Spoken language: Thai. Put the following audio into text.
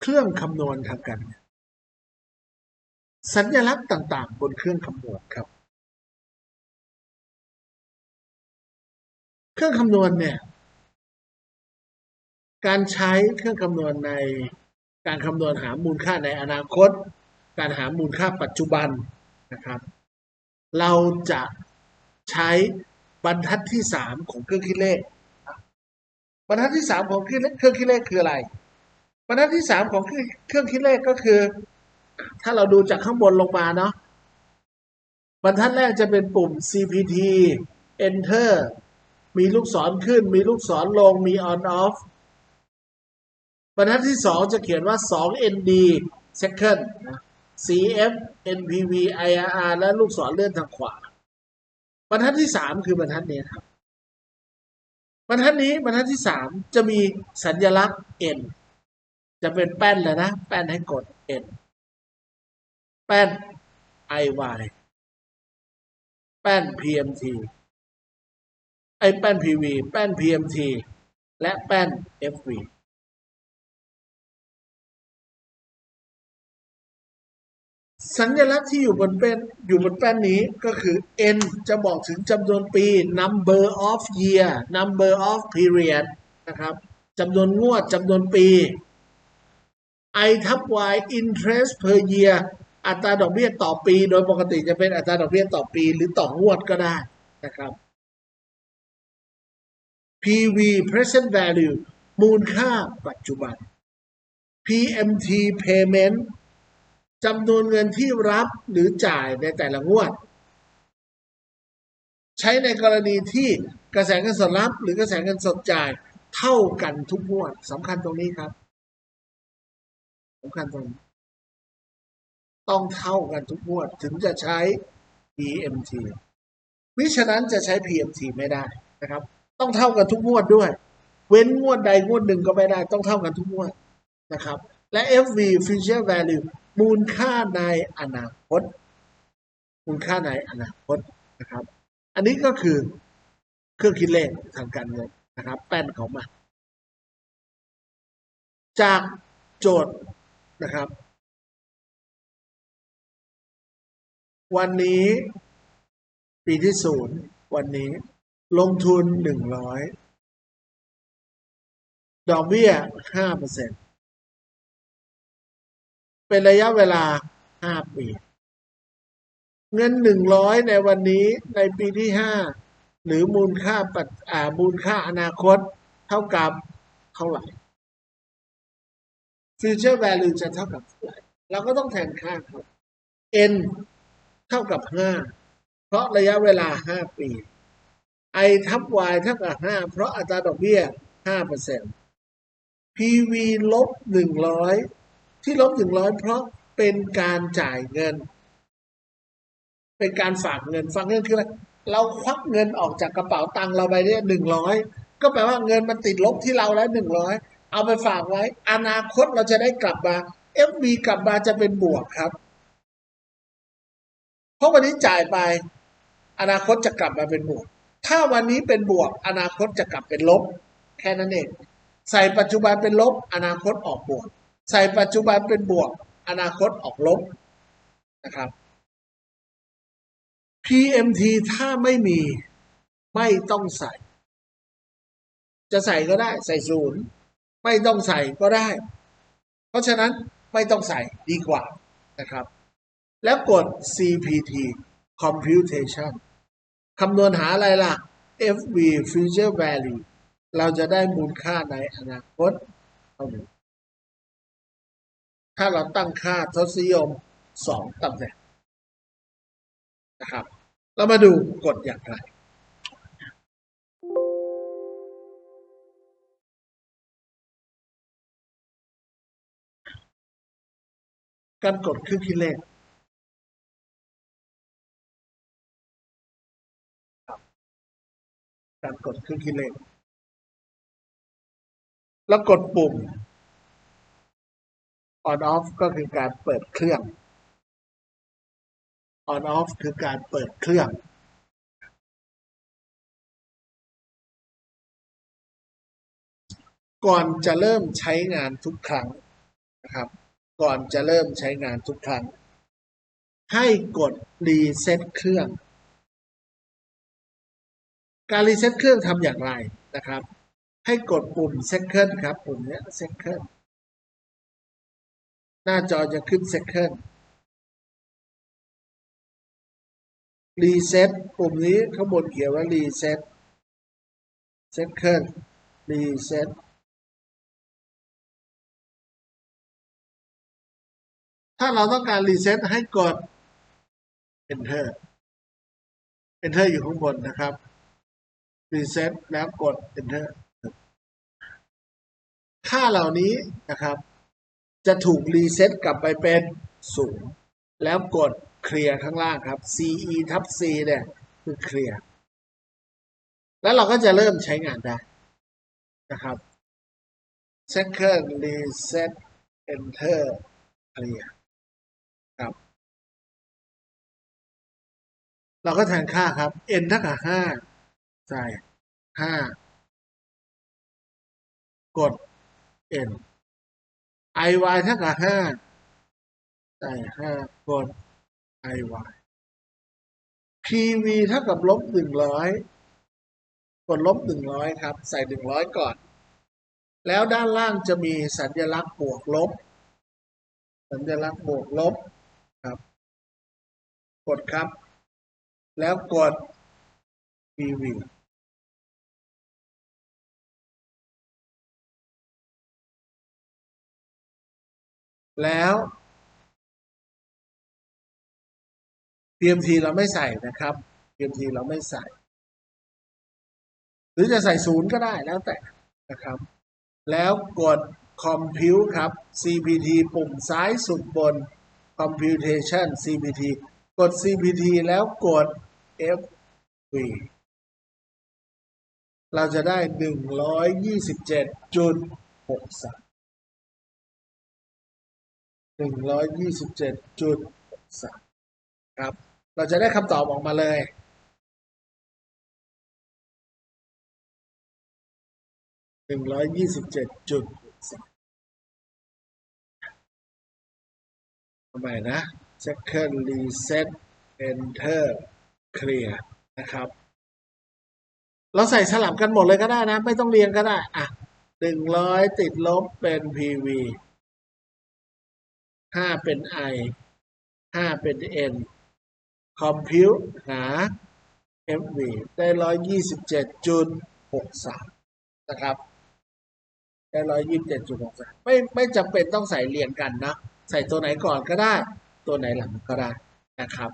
เครื่องคำนวณทางการเงินสัญลักษณ์ต่างๆ บนเครื่องคำนวณครับ เครื่องคำนวณเนี่ย การใช้เครื่องคำนวณในการคำนวณหามูลค่าในอนาคต การหามูลค่าปัจจุบันนะครับ เราจะใช้บรรทัดที่สามของเครื่องคิดเลข บรรทัดที่สามของเครื่องคิดเลขคืออะไร บรรทัดที่สามของเครื่องคิดเลขก็คือ ถ้าเราดูจากข้างบนลงมาเนาะบรรทัดแรกจะเป็นปุ่ม CPT Enter มีลูกศรขึ้น มีลูกศรลง มี on off บรรทัดที่สองจะเขียนว่า 2 ND second CF NPV IRR และลูกศรเลื่อนทางขวา บรรทัดที่สามคือบรรทัดนี้ครับ บรรทัดนี้บรรทัดที่สามจะมีสัญลักษณ์ N จะเป็นแป้นเลยนะ แป้นให้กด N แป้น IY แป้น PMT ไอแป้น PV แป้น PMT และแป้น FV สัญลักษณ์ที่อยู่บนแป้นอยู่บนแป้นนี้ก็คือ N จะบอกถึงจำนวนปี number of year number of period นะครับจำนวนงวดจำนวนปี I ทับ Y interest per year อัตราดอกเบี้ยต่อปี โดยปกติจะเป็นอัตราดอกเบี้ยต่อปี หรือต่องวดก็ได้นะครับ PV present value มูลค่าปัจจุบัน PMT payment จำนวนเงินที่รับหรือจ่ายในแต่ละงวด ใช้ในกรณีที่กระแสเงินสดรับหรือกระแสเงินสดจ่ายเท่ากันทุกงวดสำคัญตรงนี้ครับ สำคัญตรงนี้ต้องเท่ากันทุกงวดถึงจะใช้ PMT มิฉะนั้นจะใช้ PMT ไม่ได้นะครับ ต้องเท่ากันทุกงวดด้วย เว้นงวดใดงวดหนึ่งก็ไม่ได้ ต้องเท่ากันทุกงวดนะครับ และ FV Future Value มูลค่าในอนาคต มูลค่าในอนาคตนะครับ อันนี้ก็คือเครื่องคิดเลขทางการเงินนะครับ แป้นของมันจากโจทย์ นะครับ วันนี้ ปีที่ศูนย์วันนี้ ลงทุนหนึ่งร้อยดอกเบี้ยห้าเปอร์เซ็นต์เป็นระยะเวลาห้าปี เงินหนึ่งร้อยในวันนี้ในปีที่ห้าหรือมูลค่าปัจอ่ามูลค่าอนาคตเท่ากับเท่าไหร่ future value จะเท่ากับเท่าไหร่เราก็ต้องแทนค่าครับ n เท่ากับห้าเพราะระยะเวลาห้าปี i ทับ y เท่ากับห้าเพราะอัตราดอกเบี้ยห้าเปอร์เซ็นต์ PV ลบหนึ่งร้อยที่ลบหนึ่งร้อยเพราะเป็นการจ่ายเงิน เป็นการฝากเงินฝากเงินคืออะไรเราควักเงินออกจากกระเป๋าตังค์เราไปเนี่ยหนึ่งร้อยก็แปลว่าเงินมันติดลบที่เราแล้วหนึ่งร้อย เอาไปฝากไว้ อนาคตเราจะได้กลับมา FB กลับมาจะเป็นบวกครับ เพราะวันนี้จ่ายไป อนาคตจะกลับมาเป็นบวก ถ้าวันนี้เป็นบวก อนาคตจะกลับเป็นลบ แค่นั้นเอง ใส่ปัจจุบันเป็นลบ อนาคตออกบวก ใส่ปัจจุบันเป็นบวก อนาคตออกลบนะครับ PMT ถ้าไม่มีไม่ต้องใส่ จะใส่ก็ได้ใส่ศูนย์ ไม่ต้องใส่ก็ได้ เพราะฉะนั้นไม่ต้องใส่ดีกว่านะครับ แล้วกด CPT computation คำนวณหาอะไรล่ะ FV future value เราจะได้มูลค่าในอนาคตเท่านี้ถ้าเราตั้งค่าทศนิยมสองตำแหน่งนะครับ เรามาดูกดอย่างไร การกดคืองคิเลขการกดคืองคิเลขแล้วกดปุ่ม on off ก็คือการเปิดเครื่อง on off คือการเปิดเครื่องก่อนจะเริ่มใช้งานทุกครั้งนะครับ ก่อนจะเริ่มใช้งานทุกครั้ง ให้กดรีเซ็ตเครื่อง การรีเซ็ตเครื่องทำอย่างไรนะครับ ให้กดปุ่ม second ครับปุ่มนี้ย second หน้าจอจะขึ้น second รีเซ็ตปุ่มนี้ข้างบนเขียนว่ารีเซ็ต second รีเซ็ต ถ้าเราต้องการรีเซ็ตให้กด enter enter อยู่ข้างบนนะครับรีเซ็ตแล้วกด enter ค่าเหล่านี้นะครับ จะถูกรีเซ็ตกลับไปเป็นศูนย์แล้วกดเคลียร์ข้างล่างครับ ce ทับ c เนี่ยคือเคลียร์แล้วเราก็จะเริ่มใช้งานได้นะครับ second reset enter clear เราก็แทนค่าครับ n เท่ากับห้าใส่ห้ากด n i y เท่ากับห้าใส่ห้ากด i y p v เท่ากับลบหนึ่งร้อยกดลบหนึ่งร้อยครับ ใส่หนึ่งร้อยก่อน แล้วด้านล่างจะมีสัญลักษณ์บวกลบ สัญลักษณ์บวกลบครับ กดครับ แล้วกด PV แล้ว PMT เราไม่ใส่นะครับ PMT เราไม่ใส่ หรือจะใส่ศูนย์ก็ได้แล้วแต่นะครับ แล้วกด Compute ครับ CPT ปุ่มซ้ายสุดบน Computation CPT กด CPT แล้วกด f v เราจะได้หนึ่งร้อยยี่สิบเจ็ดจุดหกสามหนึ่งร้อยยี่สิบเจ็ดจุดสามครับ เราจะได้คำตอบออกมาเลยหนึ่งร้อยยี่สิบเจ็ดจุดสามทำไมนะ second reset enter clear นะครับ เราใส่สลับกันหมดเลยก็ได้นะ ไม่ต้องเรียงก็ได้ อะ100ติดลบเป็น PV 5เป็น I 5เป็น N compute หา FV ได้127.63นะครับได้127.63ไม่ไม่จำเป็นต้องใส่เรียงกันนะ ใส่ตัวไหนก่อนก็ได้ ตัวไหนหลังก็ได้นะครับ